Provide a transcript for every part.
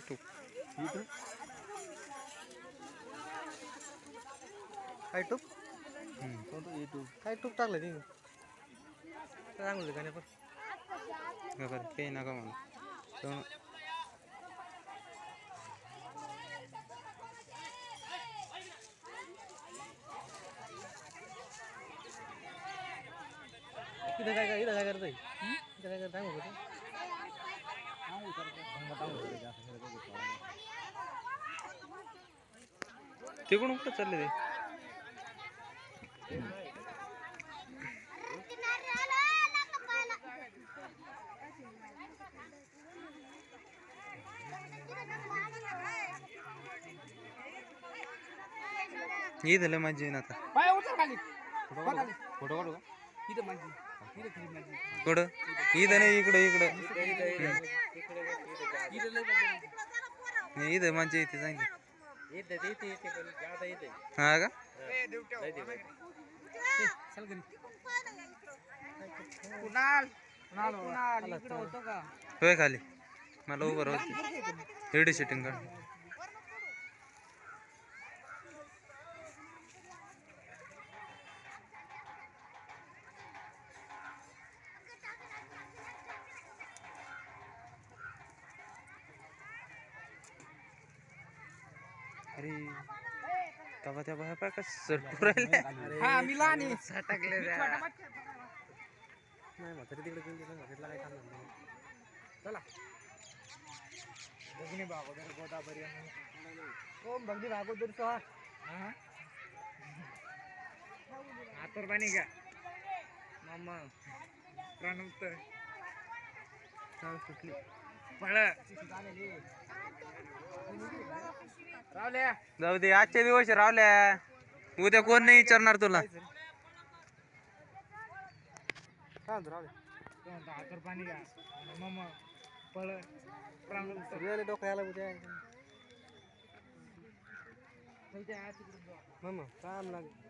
काय युट्यूब इथं काय टूप हम्म. कोणतं युट्यूब काय टूप टाकलं तिने चांगलं गाणे पण का बरं काही नका म्हणू तेव्हा इथं काय काय इथं काय करतोय इथं काय करत सांगू का तिकडून कुठं चालले ते? मजा येईन आता. पाय उतर खाली. फोटो काढू का? इथं माझी माझी कुठं? ईद नाही इकडं इकडं. इथं म्हणजे मजा येते सांगितलं हा का? होतो का होय खाली. मला उभं राहते व्हिडिओ शूटिंग काढ अरे तेव्हा त्या बाया पाय कसं हा मी लहान आहे. सटकले नाही मग तरी तिकडे घेऊन गेलं तिथला काही थांबणार नाही. चला. बघणे बागोदर गोदावरी कोण बघली भागवत तो आतर पाणी का मामा प्रणवत चाल सुटली. जाऊ दे आजच्या दिवस रावल्या उद्या कोण नाही विचारणार तुला काय म्हणतो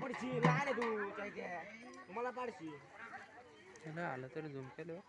पडशी लहान आहे तू काय काय तुम्हाला पाडशी. आलं तरी झूम केलं.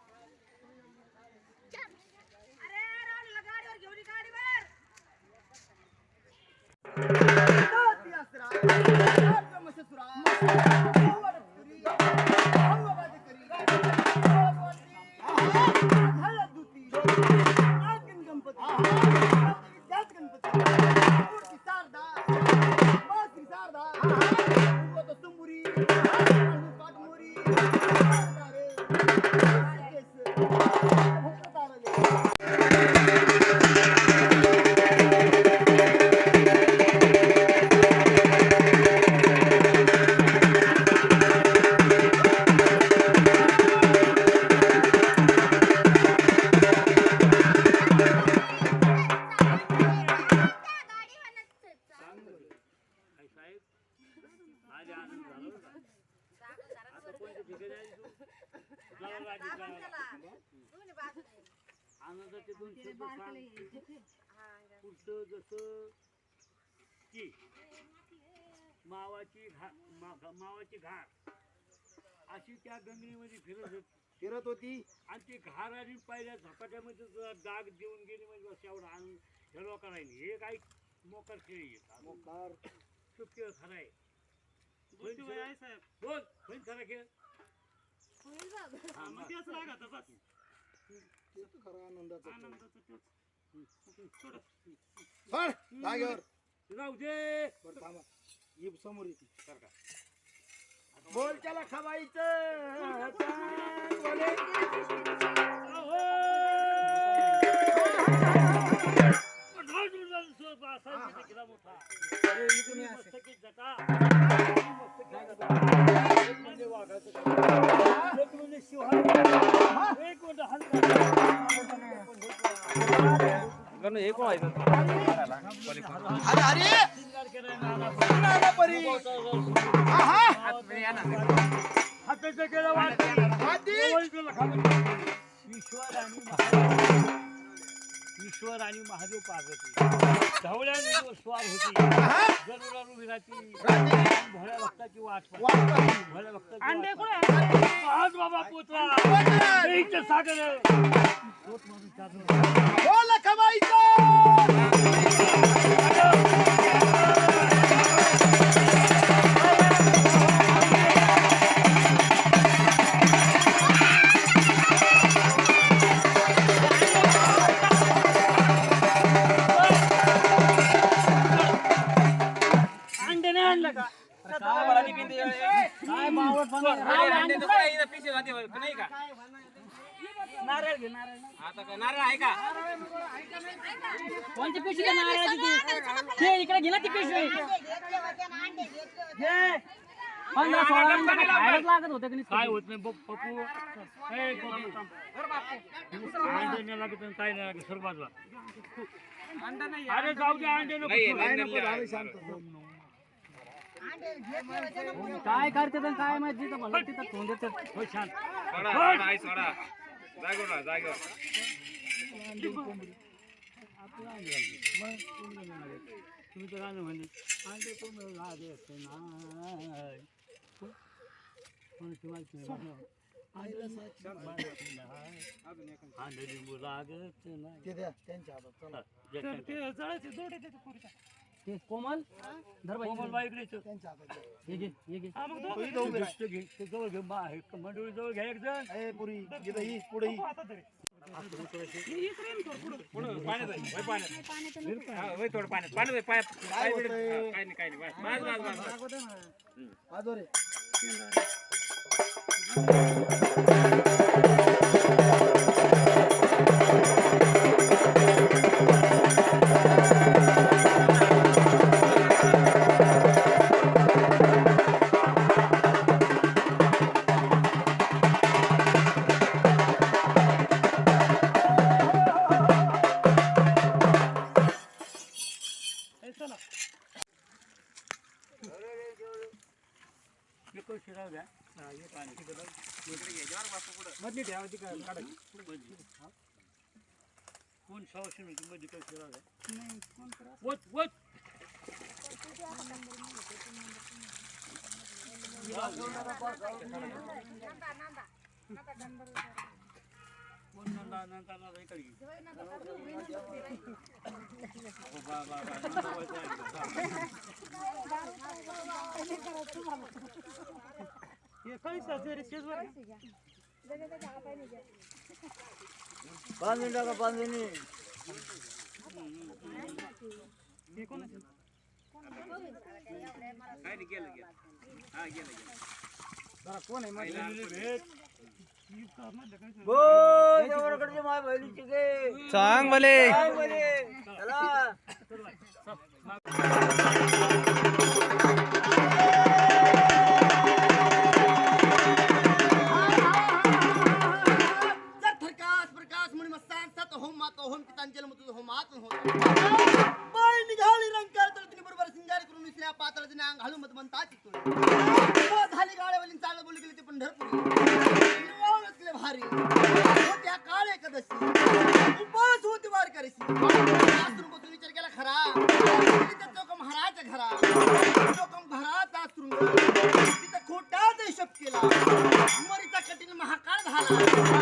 आनंदाचे दोन शब्द सांग. पुढचं जसं की मावाची घा मा- मावाची घाट अशी त्या गंगेमध्ये फिरत होती. फिरत होती. आणि ती घार आणि पहिल्या झपाट्यामध्ये जर डाग देऊन गेली म्हणजे बस एवढा आनंद हे नाही. हे काही मोकार खेळ येत मोकार. सुट्टी खरं आहे. बोल. होईन खरा खेळ. हा, मग. खरा आनंदाचा सोड. फळ जागेवर राहू दे. बरं थांबा. ही समोर येते बोल त्याला खवायचं बोले. एक इकडून ये ईश्वर आणि महादेव ईश्वर आणि महादेव पार्वती ढवळ्याने स्वार होती जरूर उभी राहती भोळ्या भक्ताची वाट पाहती. भोळ्या भक्ताची वाट पाहती. आज बाबा पोचला देईचं सागर पोत मारून चालू. कोणती पिशवी घे नारळाची ती? इकडे घे ना ती पिशवी. घे पंधरा सोळा मिनिटं खायलाच लागत होते की नाही? काय होत नाही बघ पप्पू. ए, पप्पू. अंडे नाही लागत आणि काय नाही लागत सर बाजूला. अरे जाऊ दे अंडे नको काय करते काय माहिती तिथं तिथं ठेवून देते. हो छान तुम्ही तर गाणं म्हणले अंडे कोंबडं लागत नाही कोणाची माहिती नाही अंडे लिंबू लागत नाही काय. ते कोमल? धर बाई. कोमल बाई इकडे चल. हे घे हे घे. गोष्ट घे. ते जवळ घे. मा हे मंडळी जवळ घ्या एक जण. घ्या हा, हे पाणी मधली ठेवायची का काढायची हा? कोण सवाशे मिळते मध्ये काय शिराव घ्या वच वच कोण नंदा नंदा. नंदा इकडे घे. हो, बा, बा, बा, नंदा वळचा आहे. हा. सांग भले जर अंग घालून झाली गाड्यावली चाल बोलली गेली ते पंढरपूर भारी. त्या काळ एकादशी. उपास होती वार करशी आश्रम विचार केला खरा. तिथं चौकम हराच्या घरा. चौकम घराचा तिथं खोटाच हिशोब केला. मरीचा कठीण महाकाळ झाला.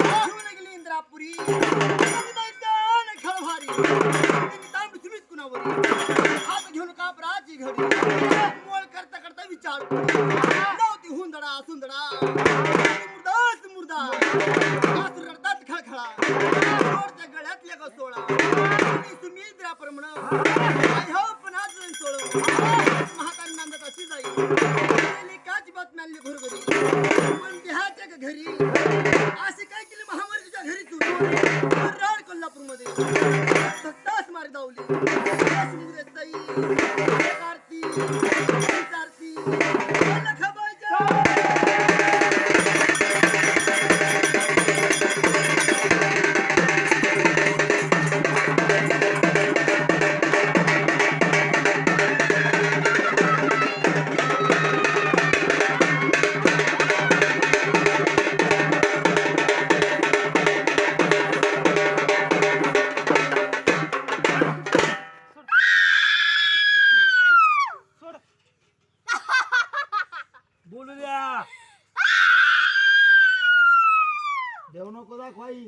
दाखवाई.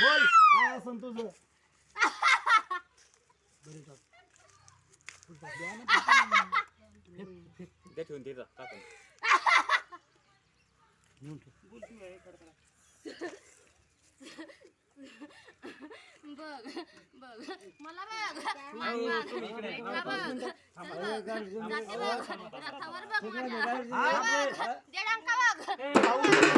बोल काय असं तुझं? बघ बघ. मला बघ. मला बघ इकडं बघ. बघ. जाते बघ. रथावर बघ माझ्या बघ देडांका बघ. थांब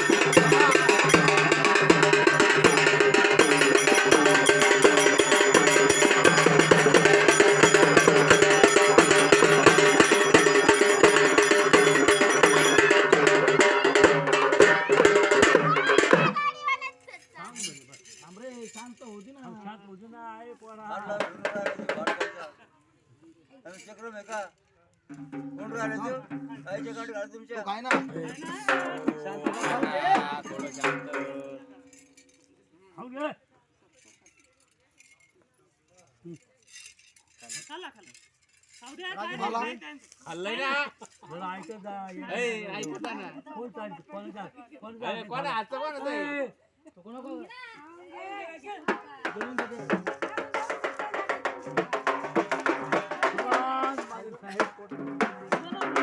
बरं ऐकत जा कोण चालतं? कोण चालतं? कोण चालतं? ए, भगवान, माझे साहेब पोट-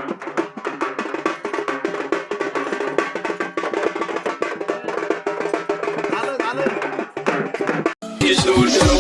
झालं झालं It's no joke.